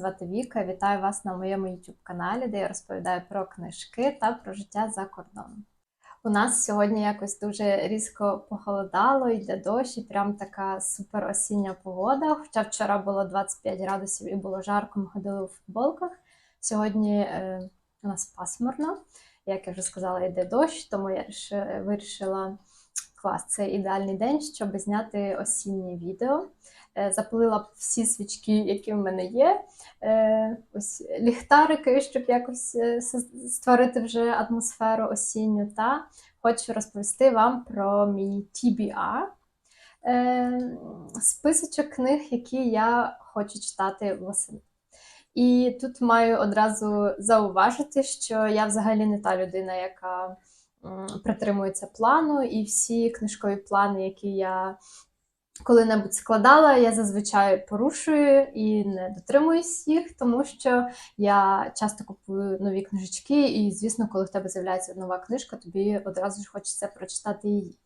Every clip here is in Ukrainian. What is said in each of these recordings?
звати Віка. Вітаю вас на моєму YouTube каналі, де я розповідаю про книжки та про життя за кордоном. У нас сьогодні якось дуже різко похолодало, йде дощ, і прям така супер осіння погода. Хоча вчора було 25 градусів і було жарко, ми ходили у футболках. Сьогодні е, у нас пасмурно, як я вже сказала, йде дощ, тому я вирішила клас, це ідеальний день, щоб зняти осіннє відео. Е, Запалила всі свічки, які в мене є. Е, Ось ліхтарики, щоб якось е, створити вже атмосферу осінню. Та хочу розповісти вам про мій TBR. Списочок книг, які я хочу читати восени. І тут маю одразу зауважити, що я взагалі не та людина, яка притримується плану, і всі книжкові плани, які я коли-небудь складала, я зазвичай порушую і не дотримуюсь їх, тому що я часто купую нові книжечки, і, звісно, коли в тебе з'являється нова книжка, тобі одразу ж хочеться прочитати її.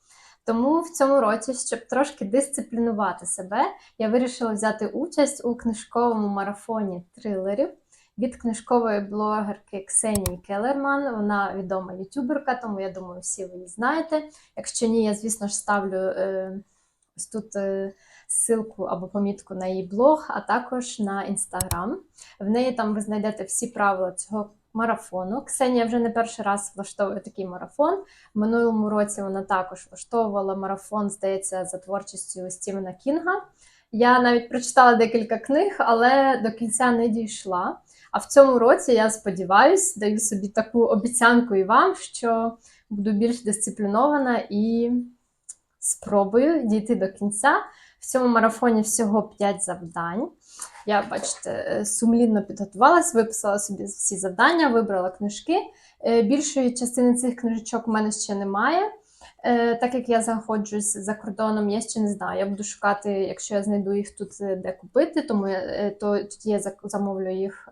Тому в цьому році, щоб трошки дисциплінувати себе, я вирішила взяти участь у книжковому марафоні трилерів від книжкової блогерки Ксенії Келерман. Вона відома ютуберка, тому я думаю, всі ви її знаєте. Якщо ні, я, звісно ж, ставлю е, ось тут е, ссылку або помітку на її блог, а також на інстаграм. В неї там ви знайдете всі правила цього марафону. Ксенія вже не перший раз влаштовує такий марафон. В минулому році вона також влаштовувала марафон, здається, за творчістю Стівена Кінга. Я навіть прочитала декілька книг, але до кінця не дійшла. А в цьому році я сподіваюся, даю собі таку обіцянку і вам, що буду більш дисциплінована і спробую дійти до кінця. В цьому марафоні всього 5 завдань. Я, бачите, сумлінно підготувалась, виписала собі всі завдання, вибрала книжки. Е, Більшої частини цих книжечок у мене ще немає. Е, Так як я знаходжусь за кордоном, я ще не знаю. Я буду шукати, якщо я знайду їх тут е, де купити, тому я, е, то тоді я замовлю їх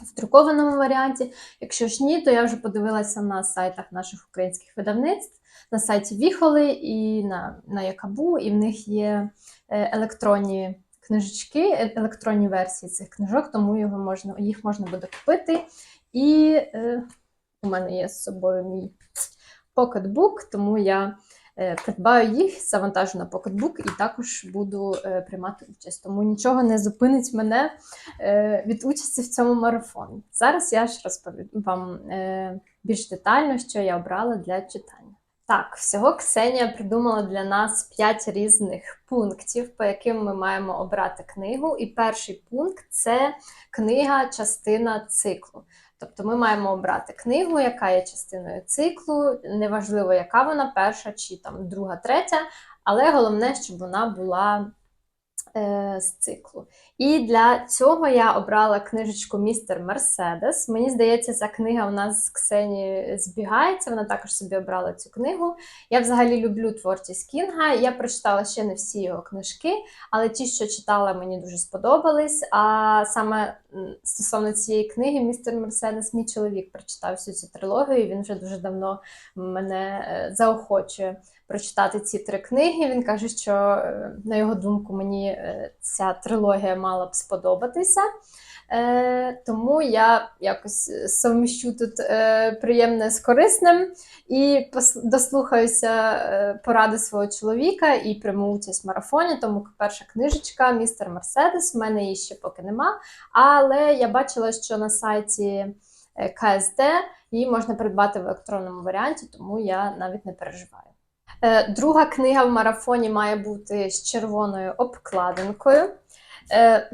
в друкованому варіанті. Якщо ж ні, то я вже подивилася на сайтах наших українських видавництв, на сайті Віхоли і на, на Якабу, і в них є електронні книжечки, електронні версії цих книжок, тому його можна, їх можна буде купити. І е, у мене є з собою мій покетбук, тому я е, придбаю їх, завантажу на Pocketbook і також буду е, приймати участь. Тому нічого не зупинить мене е, від участі в цьому марафоні. Зараз я ж розповім вам більш детально, що я обрала для читання. Так, всього Ксенія придумала для нас 5 різних пунктів, по яким ми маємо обрати книгу. І перший пункт це книга, частина циклу. Тобто ми маємо обрати книгу, яка є частиною циклу. Неважливо, яка вона перша чи там друга, третя, але головне, щоб вона була з циклу. І для цього я обрала книжечку Містер Мерседес. Мені здається, ця книга у нас з Ксенією збігається. Вона також собі обрала цю книгу. Я взагалі люблю творчість Кінга. Я прочитала ще не всі його книжки, але ті, що читала, мені дуже сподобались. А саме стосовно цієї книги, Містер Мерседес, мій чоловік прочитав всю цю трилогію. і Він вже дуже давно мене е, заохочує прочитати ці три книги. Він каже, що е, на його думку мені е, ця трилогія мала б сподобатися. Е, тому я якось е, совміщу тут е, приємне з корисним і дослухаюся е, поради свого чоловіка і прийму участь в марафоні. Тому перша книжечка Містер Мерседес. В мене її ще поки нема. Але я бачила, що на сайті КСД її можна придбати в електронному варіанті, тому я навіть не переживаю. Е, Друга книга в марафоні має бути з червоною обкладинкою. Е,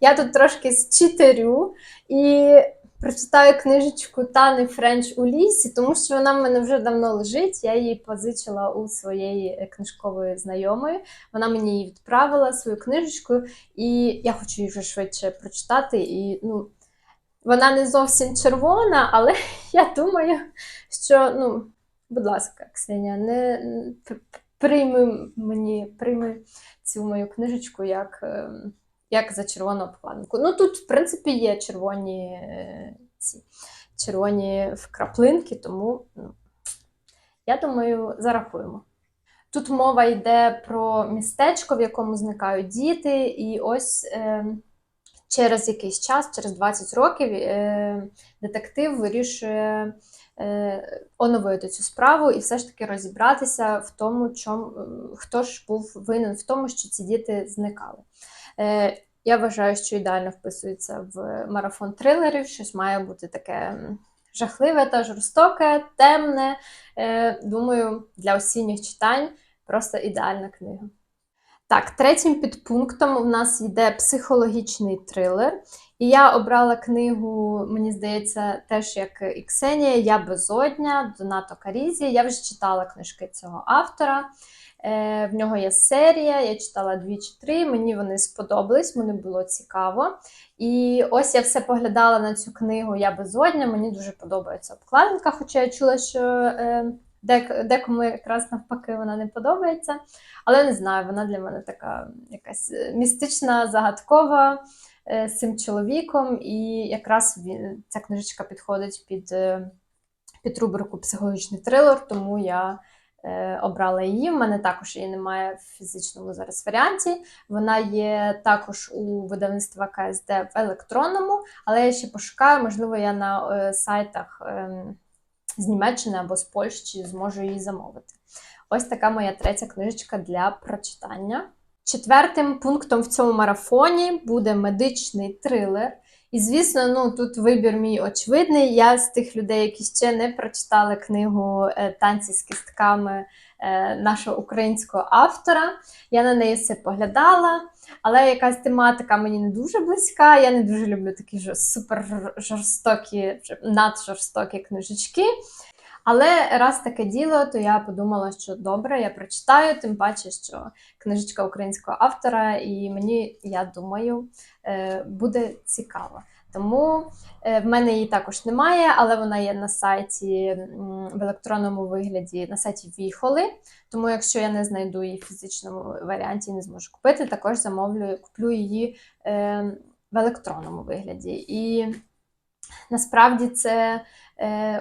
Я тут трошки зчитерю і прочитаю книжечку Тани Френч у лісі, тому що вона в мене вже давно лежить. Я її позичила у своєї книжкової знайомої. Вона мені її відправила свою книжечку, і я хочу її вже швидше прочитати. І ну, вона не зовсім червона, але я думаю, що ну, Будь ласка, Ксенія, не прийми мені, прийми цю мою книжечку як, ем, як за червону обкладинку. Ну тут, в принципі, є червоні е, ці червоні вкраплинки, тому ну, я думаю, зарахуємо. Тут мова йде про містечко, в якому зникають діти, і ось е, через якийсь час, через 20 років, е, детектив вирішує е, оновити цю справу і все ж таки розібратися в тому, чому, хто ж був винен в тому, що ці діти зникали. Е, я вважаю, що ідеально вписується в марафон трилерів, щось має бути таке жахливе та жорстоке, темне. Е, Думаю, для осінніх читань просто ідеальна книга. Так, третім підпунктом у нас йде психологічний трилер. І я обрала книгу, мені здається, теж як і Ксенія, Я безодня Донато Карізі. Я вже читала книжки цього автора. Е, В нього є серія, я читала дві чи три, мені вони сподобались, мені було цікаво. І ось я все поглядала на цю книгу Я безодня. Мені дуже подобається обкладинка, хоча я чула, що е, декому якраз навпаки вона не подобається. Але не знаю, вона для мене така якась містична, загадкова е, з цим чоловіком, і якраз він, ця книжечка підходить під, е, під рубрику психологічний трилер, тому я е, обрала її. В мене також її немає в фізичному зараз варіанті. Вона є також у видавництва КСД в електронному, але я ще пошукаю, можливо, я на е, сайтах е, з Німеччини або з Польщі зможу її замовити. Ось така моя третя книжечка для прочитання. Четвертим пунктом в цьому марафоні буде медичний трилер. І, звісно, ну тут вибір мій очевидний. Я з тих людей, які ще не прочитали книгу е, Танці з кістками нашого українського автора. Я на неї все поглядала, але якась тематика мені не дуже близька. Я не дуже люблю такі супер жорстокі, наджорстокі книжечки. Але раз таке діло, то я подумала, що добре, я прочитаю, тим паче, що книжечка українського автора, і мені, я думаю, е, буде цікаво. Тому е, в мене її також немає, але вона є на сайті в електронному вигляді, на сайті Віхоли. Тому, якщо я не знайду її в фізичному варіанті не зможу купити, також замовлю, куплю її е, в електронному вигляді. І насправді це.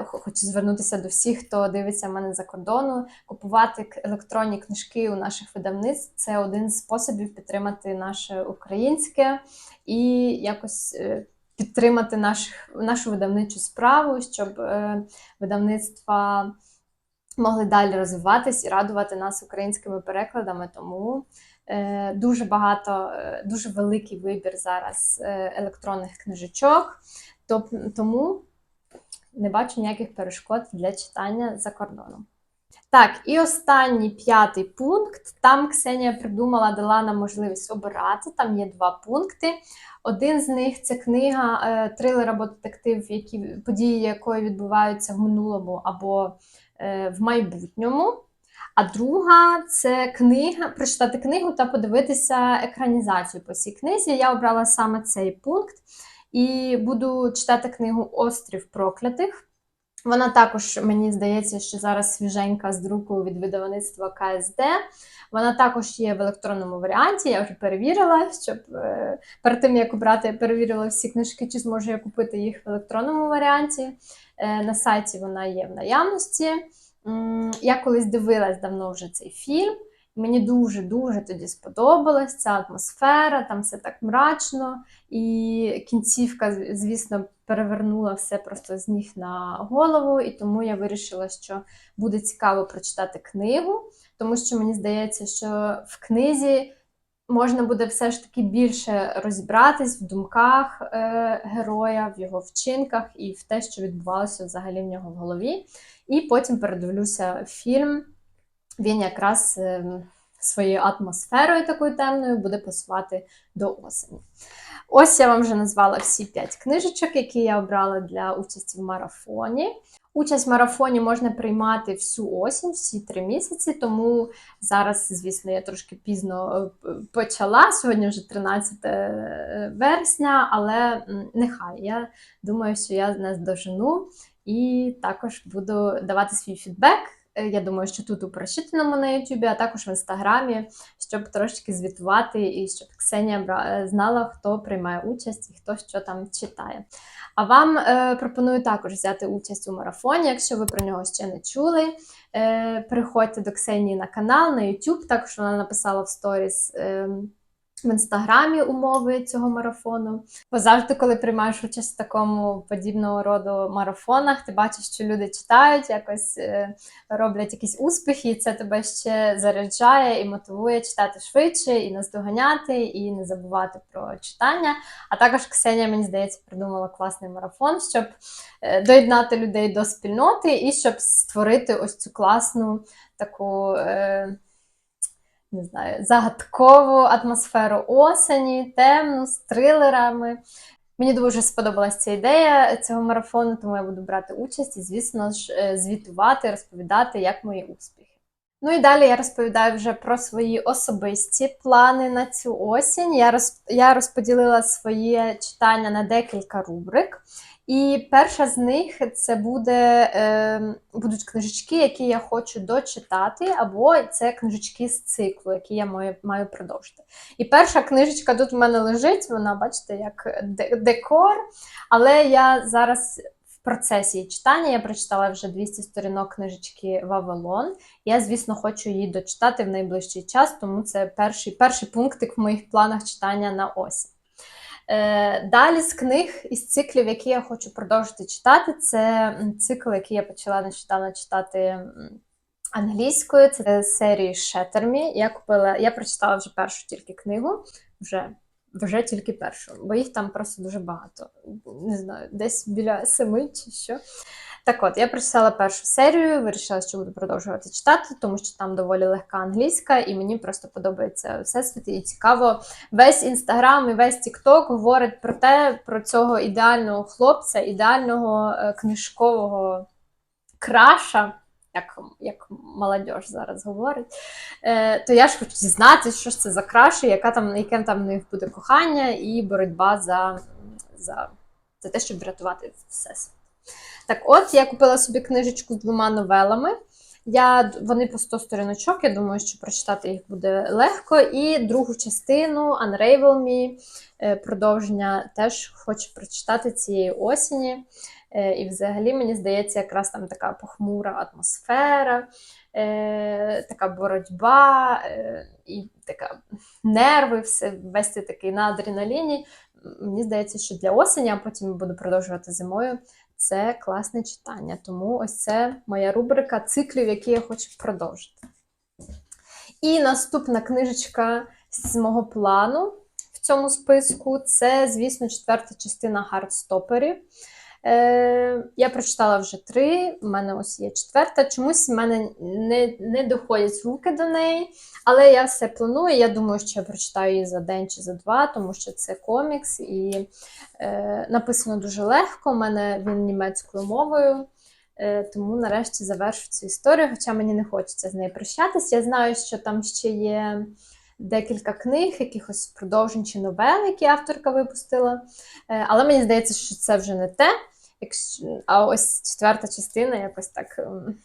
Хочу звернутися до всіх, хто дивиться мене за кордону. Купувати електронні книжки у наших видавництв це один з способів підтримати наше українське і якось підтримати наших, нашу видавничу справу, щоб видавництва могли далі розвиватись і радувати нас українськими перекладами. Тому дуже багато, дуже великий вибір зараз електронних книжечок. Тому не бачу ніяких перешкод для читання за кордоном. Так, і останній п'ятий пункт. Там Ксенія придумала, дала нам можливість обирати. Там є два пункти. Один з них це книга, е, трилер або детектив, які, події якої відбуваються в минулому або е, в майбутньому. А друга це книга, прочитати книгу та подивитися екранізацію по цій книзі. Я обрала саме цей пункт. І буду читати книгу Острів проклятих. Вона також, мені здається, що зараз свіженька з друку від видавництва КСД. Вона також є в електронному варіанті. Я вже перевірила, щоб е, перед тим як обрати, я перевірила всі книжки, чи зможу я купити їх в електронному варіанті. Е, на сайті вона є в наявності. Я колись дивилась давно вже цей фільм. Мені дуже-дуже тоді сподобалась ця атмосфера, там все так мрачно, і кінцівка, звісно, перевернула все просто з ніг на голову, і тому я вирішила, що буде цікаво прочитати книгу, тому що мені здається, що в книзі можна буде все ж таки більше розібратись в думках е, героя, в його вчинках і в те, що відбувалося взагалі в нього в голові. І потім передивлюся фільм він якраз ем, своєю атмосферою такою темною буде пасувати до осені. Ось я вам вже назвала всі п'ять книжечок, які я обрала для участі в марафоні. Участь в марафоні можна приймати всю осінь, всі три місяці, тому зараз, звісно, я трошки пізно е, почала. Сьогодні вже 13 е, вересня, але нехай я думаю, що я не здожену і також буду давати свій фідбек. Е, я думаю, що тут у прочитаному на Ютубі, а також в інстаграмі, щоб трошки звітувати і щоб Ксенія е, знала, хто приймає участь і хто що там читає. А вам е, пропоную також взяти участь у марафоні, якщо ви про нього ще не чули. Е, Приходьте до Ксенії на канал, на YouTube. Також вона написала в сторіс. Е, в інстаграмі умови цього марафону. Бо завжди, коли приймаєш участь в такому подібного роду марафонах, ти бачиш, що люди читають, якось е, роблять якісь успіхи, і це тебе ще заряджає і мотивує читати швидше, і наздоганяти, і не забувати про читання. А також Ксенія, мені здається, придумала класний марафон, щоб е, доєднати людей до спільноти і щоб створити ось цю класну таку. Не знаю, загадкову атмосферу осені, темну, з трилерами. Мені дуже сподобалася ця ідея цього марафону, тому я буду брати участь і, звісно ж, е, звітувати, розповідати, як мої успіхи. Ну і далі я розповідаю вже про свої особисті плани на цю осінь. Я розподілила своє читання на декілька рубрик. І перша з них це буде, е, будуть книжечки, які я хочу дочитати, або це книжечки з циклу, які я маю, маю продовжити. І перша книжечка тут в мене лежить, вона, бачите, як декор. Але я зараз в процесі читання я прочитала вже 200 сторінок книжечки Вавилон. Я, звісно, хочу її дочитати в найближчий час, тому це перший, перший пунктик в моїх планах читання на осінь. Е, далі з книг із циклів, які я хочу продовжити читати, це цикл, який я почала нещодавно читати англійською. Це серії Шетермі. Я купила, я прочитала вже першу тільки книгу, вже вже тільки першу, бо їх там просто дуже багато. Не знаю, десь біля семи чи що. Так от, я прочитала першу серію, вирішила, що буду продовжувати читати, тому що там доволі легка англійська, і мені просто подобається всесвіт, і цікаво. Весь інстаграм і весь Тікток говорить про те, про цього ідеального хлопця, ідеального е, книжкового краша. Як як молодь зараз говорить, е, то я ж хочу дізнатися, що ж це за краші, яка там, яке там в них буде кохання і боротьба за, за, за те, щоб врятувати всесвіт. Так от, я купила собі книжечку з двома новелами. Я, Вони по 100 сторіночок, я думаю, що прочитати їх буде легко. І другу частину Unravel Me, е, продовження теж хочу прочитати цієї осені. Е, і взагалі, мені здається, якраз там така похмура атмосфера, е, така боротьба і така нерви, все, весь цей такий на адреналіні. Мені здається, що для осені, а потім буду продовжувати зимою це класне читання. Тому ось це моя рубрика циклів, які я хочу продовжити. І наступна книжечка з мого плану в цьому списку це, звісно, четверта частина Хардстоперів. Е, Я прочитала вже три, в мене ось є четверта. Чомусь в мене не не доходять руки до неї, але я все планую. Я думаю, що я прочитаю її за день чи за два, тому що це комікс і е, написано дуже легко. У мене він німецькою мовою. Е, Тому нарешті завершу цю історію, хоча мені не хочеться з нею прощатися. Я знаю, що там ще є. Декілька книг, якихось продовжень чи новел, які авторка випустила. Е, але мені здається, що це вже не те. А ось четверта частина якось так. Ем,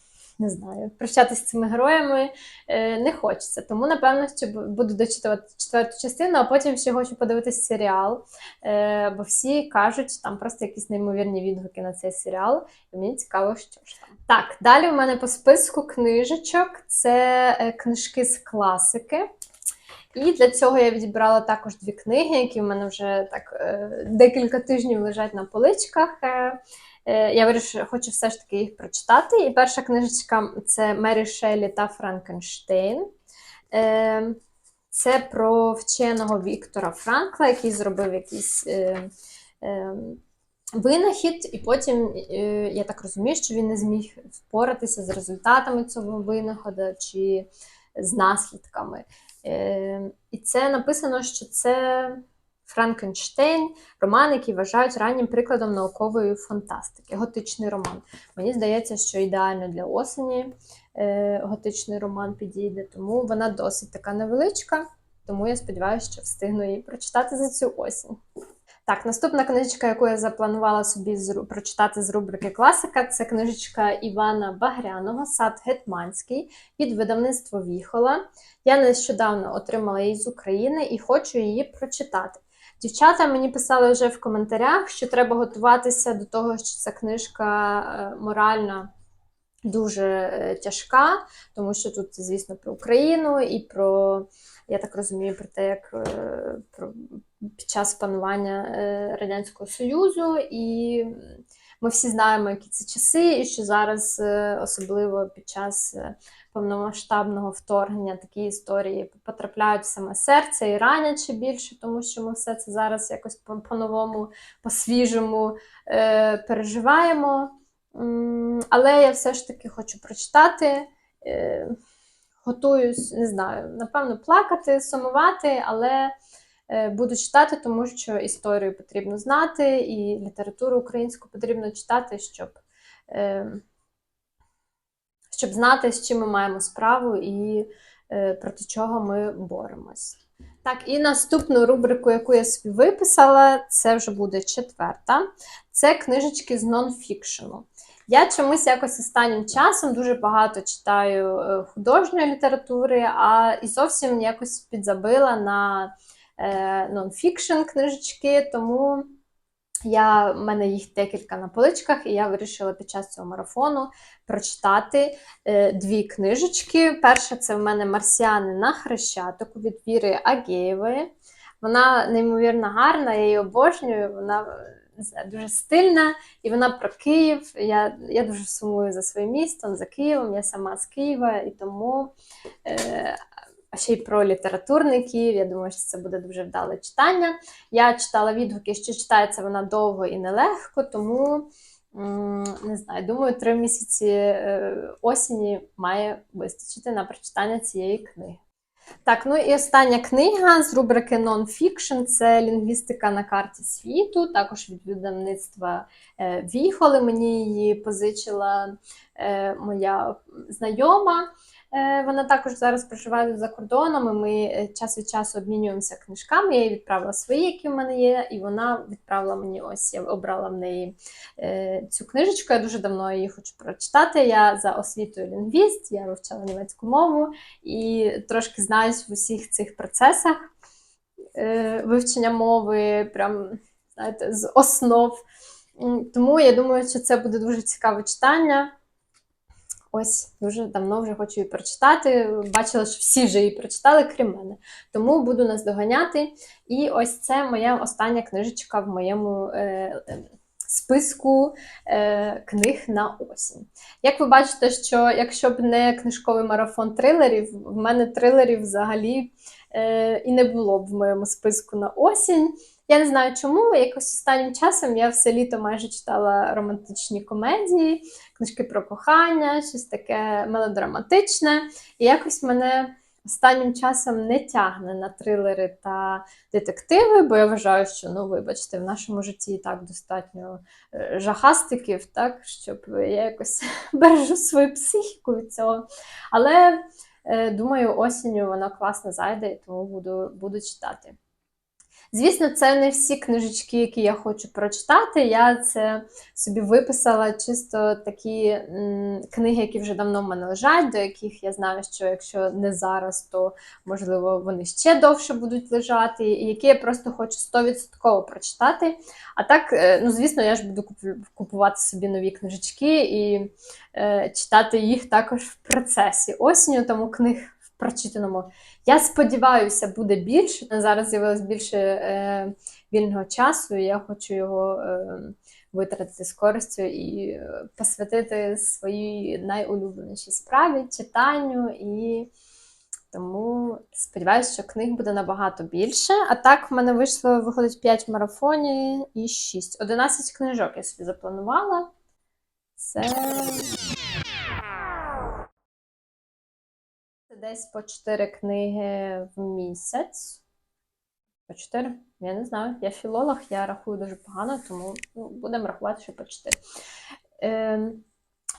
не знаю, прощатися з цими героями е, не хочеться. Тому, напевно, що буду дочитувати четверту частину, а потім ще хочу подивитися серіал. Е, бо всі кажуть, там просто якісь неймовірні відгуки на цей серіал. І мені цікаво, що ж там. Так, далі в мене по списку книжечок це е, книжки з класики. І для цього я відібрала також дві книги, які в мене вже так е, декілька тижнів лежать на поличках. Е, е, я вирішила, хочу все ж таки їх прочитати. І перша книжечка це Мері Шелі та Франкенштейн. Це про вченого Віктора Франкла, який зробив якийсь винахід, і потім, я так розумію, що він не зміг впоратися з результатами цього винаходу чи з наслідками. Е, і це написано, що це Франкенштейн, роман, який вважають раннім прикладом наукової фантастики, готичний роман. Мені здається, що ідеально для осені е, готичний роман підійде, тому вона досить така невеличка, тому я сподіваюся, що встигну її прочитати за цю осінь. Так, наступна книжечка, яку я запланувала собі прочитати з рубрики Класика, це книжечка Івана Багряного, Сад Гетманський від видавництва Віхола. Я нещодавно отримала її з України і хочу її прочитати. Дівчата мені писали вже в коментарях, що треба готуватися до того, що ця книжка е, морально дуже е, тяжка, тому що тут, звісно, про Україну і про я так розумію, про те, як е, про, під час панування е, Радянського Союзу, і ми всі знаємо, які це часи, і що зараз, е, особливо під час е, повномасштабного вторгнення, такі історії потрапляють в саме серце і ранять більше, тому що ми все це зараз якось по- по-новому, по-свіжому переживаємо. Але я все ж таки хочу прочитати. Готуюсь, не знаю, напевно, плакати, сумувати, але буду читати, тому що історію потрібно знати, і літературу українську потрібно читати, щоб, е, щоб знати, з чим ми маємо справу і е, проти чого ми боремось. Так, і наступну рубрику, яку я собі виписала, це вже буде четверта. Це книжечки з нонфікшену. Я чомусь якось останнім часом дуже багато читаю е, художньої літератури, а і зовсім якось підзабила на е, нонфікшн книжечки, тому я, в мене їх декілька на поличках, і я вирішила під час цього марафону прочитати е, дві книжечки. Перша це в мене Марсіани на Хрещатику від Віри Агєєвої. Вона неймовірно гарна, я її обожнюю. Вона дуже стильна, і вона про Київ. Я, я дуже сумую за своїм містом, за Києвом. Я сама з Києва, і тому е, а ще й про літературний Київ. Я думаю, що це буде дуже вдале читання. Я читала відгуки, що читається вона довго і нелегко, тому не знаю, думаю, три місяці е, осені має вистачити на прочитання цієї книги. Так, ну і остання книга з рубрики Non-Fiction – це лінгвістика на карті світу, також від видавництва е, Віхоли. Мені її позичила е, моя знайома. Е, Вона також зараз проживає за кордоном. і Ми е, час від часу обмінюємося книжками. Я їй відправила свої, які в мене є, і вона відправила мені ось я обрала в неї е, цю книжечку. Я дуже давно її хочу прочитати. Я за освітою лінгвіст, я вивчала німецьку мову і трошки знаюсь в усіх цих процесах вивчення мови, прям знаєте, з основ. Тому я думаю, що це буде дуже цікаве читання. Ось дуже давно вже хочу її прочитати. Бачила, що всі вже її прочитали, крім мене. Тому буду наздоганяти. І ось це моя остання книжечка в моєму е, списку е, книг на осінь. Як ви бачите, що якщо б не книжковий марафон трилерів, в мене трилерів взагалі е, і не було б в моєму списку на осінь. Я не знаю чому, якось останнім часом я все літо майже читала романтичні комедії, книжки про кохання, щось таке мелодраматичне. І якось мене останнім часом не тягне на трилери та детективи, бо я вважаю, що, ну, вибачте, в нашому житті і так достатньо е, жахастиків, так, щоб я якось бережу свою психіку від цього. Але е, думаю, осінню воно класно зайде, і тому буду, буду читати. Звісно, це не всі книжечки, які я хочу прочитати. Я це собі виписала чисто такі книги, які вже давно в мене лежать, до яких я знаю, що якщо не зараз, то можливо вони ще довше будуть лежати, і які я просто хочу 100% прочитати. А так, е, ну звісно, я ж буду куп- купувати собі нові книжечки і е, читати їх також в процесі осінню, тому книг прочитаному. Я сподіваюся, буде більше. Зараз з'явилось більше е, вільного часу, і я хочу його е, витратити з користю і е, посвятити своїй найулюбленішій справі, читанню. І тому сподіваюся, що книг буде набагато більше. А так в мене вийшло, виходить 5 марафонів і 6. 11 книжок я собі запланувала. Це. Це десь по 4 книги в місяць. По 4? Я не знаю. Я філолог, я рахую дуже погано, тому ну, будемо рахувати, що по 4. Е,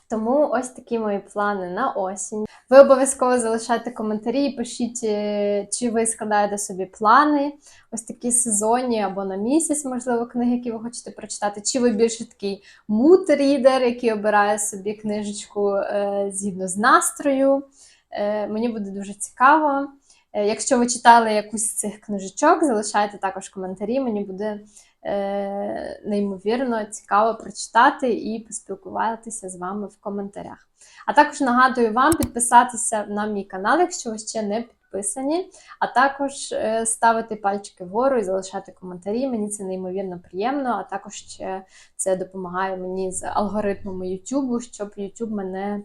тому ось такі мої плани на осінь. Ви обов'язково залишайте коментарі пишіть, е, чи ви складаєте собі плани, ось такі сезонні або на місяць, можливо, книги, які ви хочете прочитати, чи ви більше такий мут-рідер, який обирає собі книжечку е, згідно з настрою. Е, Мені буде дуже цікаво. Е, Якщо ви читали якусь з цих книжечок, залишайте також коментарі. Мені буде е, неймовірно цікаво прочитати і поспілкуватися з вами в коментарях. А також нагадую вам підписатися на мій канал, якщо ви ще не підписані, а також ставити пальчики вгору і залишати коментарі. Мені це неймовірно приємно, а також ще це допомагає мені з алгоритмами YouTube, щоб YouTube мене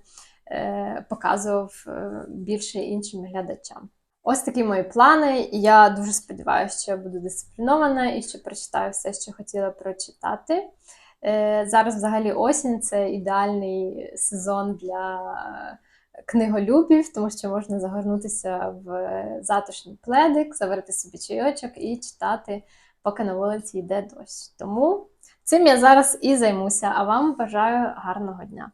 показував е, більше іншим глядачам. Ось такі мої плани. Я дуже сподіваюся, що я буду дисциплінована і що прочитаю все, що хотіла прочитати. Е, Зараз взагалі осінь це ідеальний сезон для книголюбів, тому що можна загорнутися в затишний пледик, заварити собі чайочок і читати, поки на вулиці йде дощ. Тому цим я зараз і займуся, а вам бажаю гарного дня.